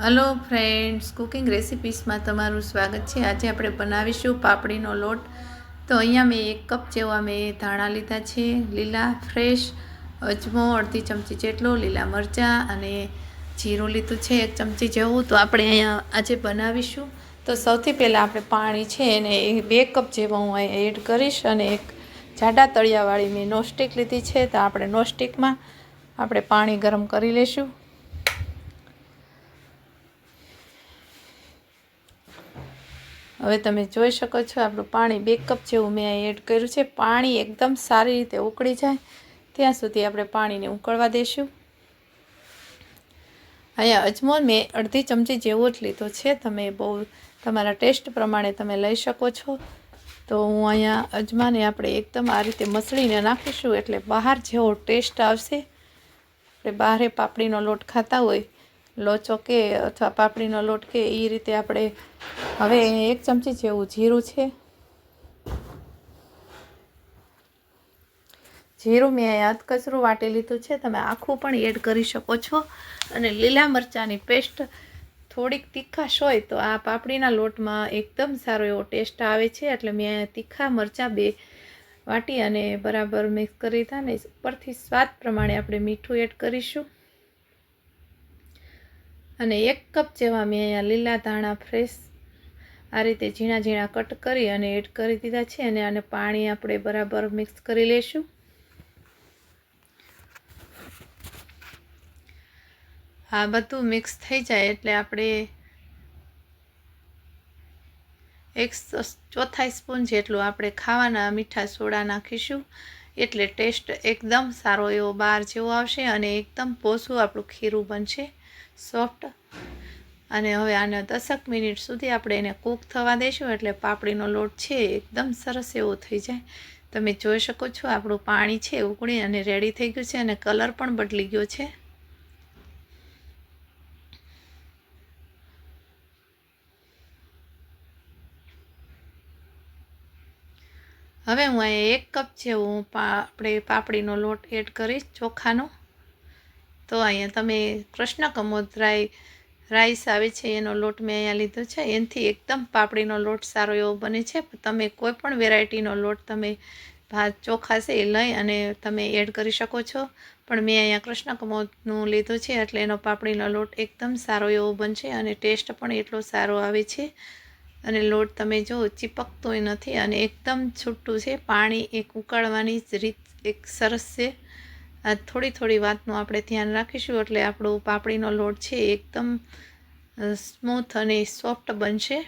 Hello friends cooking રેસિપીસમાં તમારું સ્વાગત છે. આજે આપણે બનાવીશું પાપડીનો લોટ. તો અહીંયા મેં એક કપ જેવા મેં ધાણા લીધા છે. લીલા, ફ્રેશ, અજમો, અડધી ચમચી જેટલો, લીલા મરચાં અને જીરું લીધું છે, એક ચમચી જેવું. તો આપણે અહીંયા આજે બનાવીશું. તો સૌથી પહેલાં આપણે પાણી છે એને એ બે કપ જેવા હું અહીંયા એડ કરીશ અને એક જાડા તળિયાવાળી મેં નોસ્ટિક લીધી છે. તો આપણે નોસ્ટિકમાં આપણે પાણી ગરમ કરી લઈશું. હવે તમે જોઈ શકો છો, આપણું પાણી બે કપ જેવું મેં એડ કર્યું છે. પાણી એકદમ સારી રીતે ઉકળી જાય. ત્યાં સુધી આપણે પાણીને ઉકળવા દઈશું અહીંયા અજમો મેં અડધી ચમચી જેવો જ લીધો છે. તમે બહુ, તમારા ટેસ્ટ પ્રમાણે તમે લઈ શકો છો. તો હું અહીંયા અજમાને આપણે એકદમ આ રીતે મસળીને નાખીશું એટલે બહાર જેવો ટેસ્ટ આવશે. આપણે બહારે પાપડીનો લોટ ખાતા હોય, લોચો કે અથવા પાપડીનો લોટ કે એ રીતે આપણે હવે એક ચમચી જેવું જીરું છે. જીરું મેં અહીંયા કચરું વાટી લીધું છે. તમે આખું પણ એડ કરી શકો છો. અને લીલા મરચાંની પેસ્ટ થોડીક તીખાશ હોય તો આ પાપડીના લોટમાં એકદમ સારો એવો ટેસ્ટ આવે છે. એટલે મેં તીખા મરચાં બે વાટી અને બરાબર મિક્સ કરી દીધા ને ઉપરથી સ્વાદ પ્રમાણે આપણે મીઠું એડ કરીશું. અને એક કપ જેવા મેં અહીંયા લીલા ધાણા ફ્રેશ આ રીતે ઝીણા ઝીણા કટ કરી અને એડ કરી દીધા છે અને આને પાણી આપણે બરાબર મિક્સ કરી લઈશું આ બધું મિક્સ થઈ જાય એટલે આપણે એક ચોથાઈ સ્પૂન જેટલું આપણે ખાવાના મીઠા સોડા નાખીશું. એટલે ટેસ્ટ એકદમ સારો એવો બહાર જેવો આવશે અને એકદમ પોસું આપણું ખીરું બનશે. સોફ્ટ અને હવે આને દસક મિનિટ સુધી આપણે એને કૂક થવા દઈશું એટલે પાપડીનો લોટ છે એકદમ સરસ એવો થઈ જાય. તમે જોઈ શકો છો આપણું પાણી છે ઉકળી અને રેડી થઈ ગયું છે અને કલર પણ બદલી ગયો છે. હવે હું અહીંયા એક કપ જેવું આપણે પાપડીનો લોટ એડ કરીશ ચોખાનો. તો અહીંયા તમે કૃષ્ણ કમોદ રાઈ રાઈસ આવે છે, એનો લોટ મેં અહીંયા લીધો છે. એનાથી એકદમ પાપડીનો લોટ સારો એવો બને છે. તમે કોઈ પણ વેરાયટીનો લોટ તમે ભાત ચોખા છે એ લઈ અને તમે એડ કરી શકો છો. પણ મેં અહીંયા કૃષ્ણ કમોદનું લીધું છે એટલે એનો પાપડીનો લોટ એકદમ સારો એવો બનશે અને ટેસ્ટ પણ એટલો સારો આવે છે. અને લોટ તમે જો ચીપકતોય નથી અને એકદમ છૂટું છે. પાણી એક ઉકાળવાની રીત એક સરસ છે. આ થોડી થોડી વાતનું આપણે ધ્યાન રાખીશું, એટલે આપણો પાપડીનો લોટ છે એકદમ સ્મૂથ અને સોફ્ટ બનશે.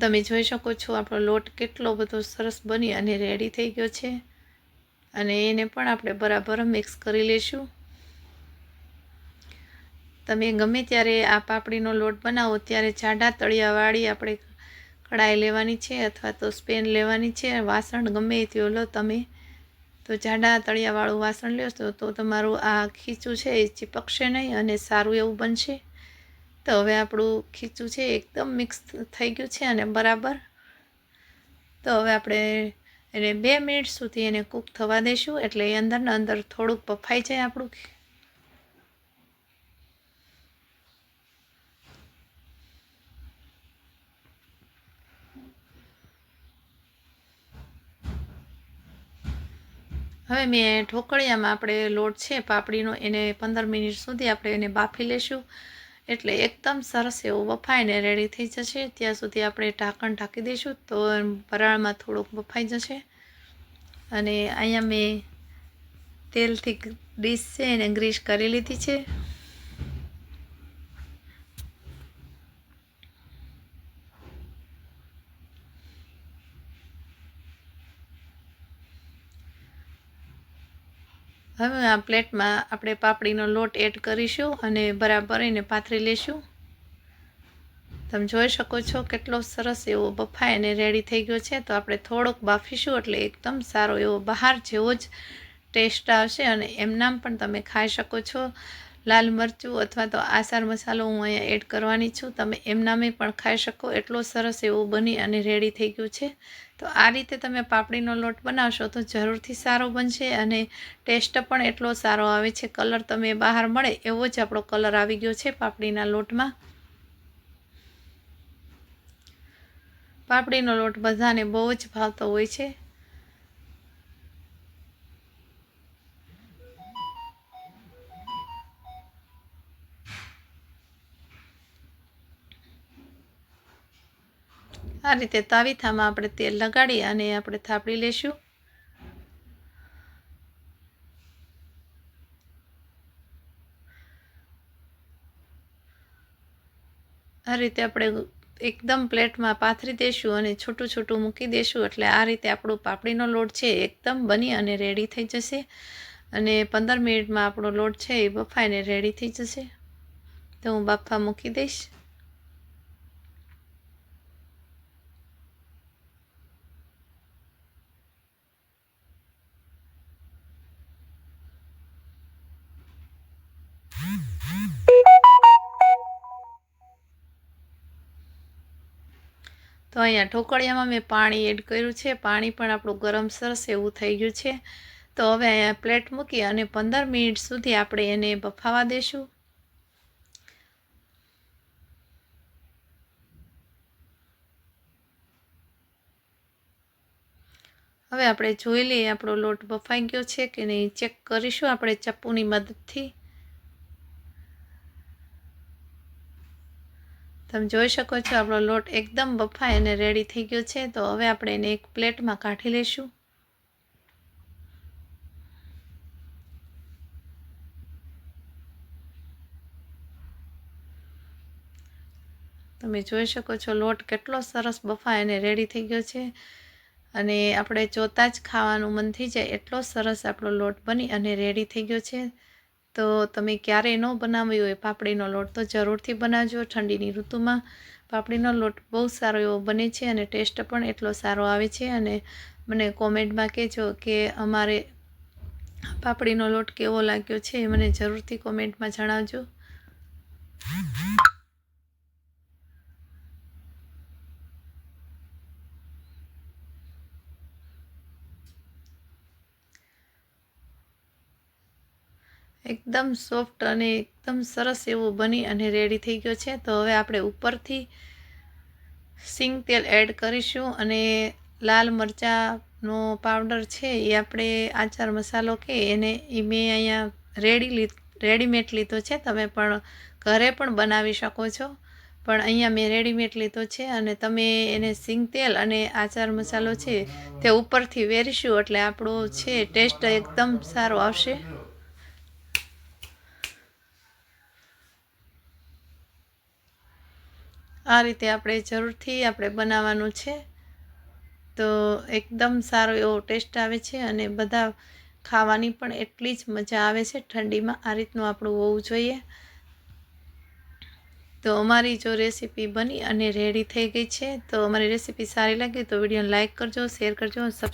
તમે જોઈ શકો છો આપણો લોટ કેટલો બધો સરસ બની અને રેડી થઈ ગયો છે. અને એને પણ આપણે બરાબર મિક્સ કરી લઈશું તમે ગમે ત્યારે આ પાપડીનો લોટ બનાવો, ત્યારે જાડા તળિયાવાળી આપણે કઢાઈ લેવાની છે અથવા તો સ્પેન લેવાની છે. વાસણ ગમે તે લો તમે તો જાડા તળિયાવાળું વાસણ લેશો તો તમારું આ ખીચું છે એ ચીપકશે નહીં અને સારું એવું બનશે. તો હવે આપણું ખીચું છે એકદમ મિક્સ થઈ ગયું છે અને બરાબર. તો હવે આપણે એને બે મિનિટ સુધી એને કૂક થવા દઈશું એટલે એ અંદરના અંદર થોડુંક બફાઈ જાય આપણું હવે મેં ઢોકળિયામાં આપણે લોટ છે, પાપડીનો એને પંદર મિનિટ સુધી આપણે એને બાફી લેશું. એટલે એકદમ સરસ એવું બફાઈને રેડી થઈ જશે. ત્યાં સુધી આપણે ઢાંકણ ઢાંકી દઈશું તો વરાળમાં થોડુંક બફાઈ જશે. અને અહીંયા મેં તેલથી ડીશ છે એને ગ્રીસ કરી લીધી છે હવે આ પ્લેટમાં આપણે પાપડીનો લોટ એડ કરીશું અને બરાબર એને પાથરી લઈશું તમે જોઈ શકો છો કેટલો સરસ એવો બફાય અને રેડી થઈ ગયો છે. તો આપણે થોડોક બાફીશું એટલે એકદમ સારો એવો બહાર જેવો જ ટેસ્ટ આવશે અને એમનામ પણ તમે ખાઈ શકો છો. લાલ મરચું અથવા તો આસાર મસાલો હું અહીંયા એડ કરવાની છું. તમે એમનામે પણ ખાઈ શકો. એટલો સરસ એવો બની અને રેડી થઈ ગયું છે. તો આ રીતે તમે પાપડીનો લોટ બનાવશો તો જરૂરથી સારો બનશે અને ટેસ્ટ પણ એટલો સારો આવે છે. કલર તમે બહાર મળે એવો જ આપણો કલર આવી ગયો છે પાપડીના લોટમાં. પાપડીનો લોટ બધાને બહુ જ ભાવતો હોય છે. આ રીતે તાવીથામાં આપણે તેલ લગાડી અને આપણે થાપડી લેશું. આ રીતે આપણે એકદમ પ્લેટમાં પાથરી દઈશું અને છૂટું છૂટું મૂકી દઈશું એટલે આ રીતે આપણો પાપડીનો લોટ છે એકદમ બની અને રેડી થઈ જશે. અને પંદર મિનિટમાં આપણો લોટ છે એ બફાઈને રેડી થઈ જશે. તો હું બાફા મૂકી દઈશ. તો અહીંયા ઢોકળિયામાં મેં પાણી એડ કર્યું છે. પાણી પણ આપણું ગરમ સરસ એવું થઈ ગયું છે. તો હવે અહીંયા પ્લેટ મૂકી અને પંદર મિનિટ સુધી આપણે એને બફાવા દઈશું હવે આપણે જોઈ લઈએ આપણો લોટ બફાઈ ગયો છે કે નહીં. ચેક કરીશું આપણે ચપ્પુની મદદથી. તમે જોઈ શકો છો, આપણો લોટ એકદમ બફાય અને રેડી થઈ ગયો છે. તો હવે આપણે એને એક પ્લેટમાં કાઢી લઈશું. તમે જોઈ શકો છો, લોટ કેટલો સરસ બફાય અને રેડી થઈ ગયો છે. અને આપણે જોતાં જ ખાવાનું મન થઈ જાય, એટલો સરસ આપણો લોટ બની અને રેડી થઈ ગયો છે. તો તમે ક્યારેય ન બનાવ્યો હોય, પાપડીનો લોટ તો જરૂરથી બનાવજો ઠંડીની ઋતુમાં. પાપડીનો લોટ બહુ સારો એવો બને છે અને ટેસ્ટ પણ એટલો સારો આવે છે. અને મને કોમેન્ટમાં કહેજો કે અમારે પાપડીનો લોટ કેવો લાગ્યો છે એ મને જરૂરથી કોમેન્ટમાં જણાવજો. એકદમ સોફ્ટ અને એકદમ સરસ એવું બની અને રેડી થઈ ગયો છે. તો હવે આપણે ઉપરથી સિંગ તેલ એડ કરીશું અને લાલ મરચાંનો પાવડર છે એ આપણે આચાર મસાલો કે એને એ મેં અહીંયા રેડી રેડીમેડ લીધો છે. તમે પણ ઘરે પણ બનાવી શકો છો. પણ અહીંયા મેં રેડીમેડ લીધો છે અને તમે એને સિંગ તેલ અને આચાર મસાલો છે તે ઉપરથી વેરીશું એટલે આપણો છે ટેસ્ટ એકદમ સારો આવશે. આ રીતે આપણે જરૂરથી આપણે બનાવવાનું છે. તો એકદમ સારો એવો ટેસ્ટ આવે છે અને બધા ખાવાની પણ એટલી જ મજા આવે છે ઠંડીમાં. આ રીતનું આપણું હોવું જોઈએ. તો અમારી જો રેસીપી બની અને રેડી થઈ ગઈ છે, તો અમારી રેસીપી સારી લાગી તો વીડિયો લાઇક કરજો, શેર કરજો, સબસ્ક્રાઈબ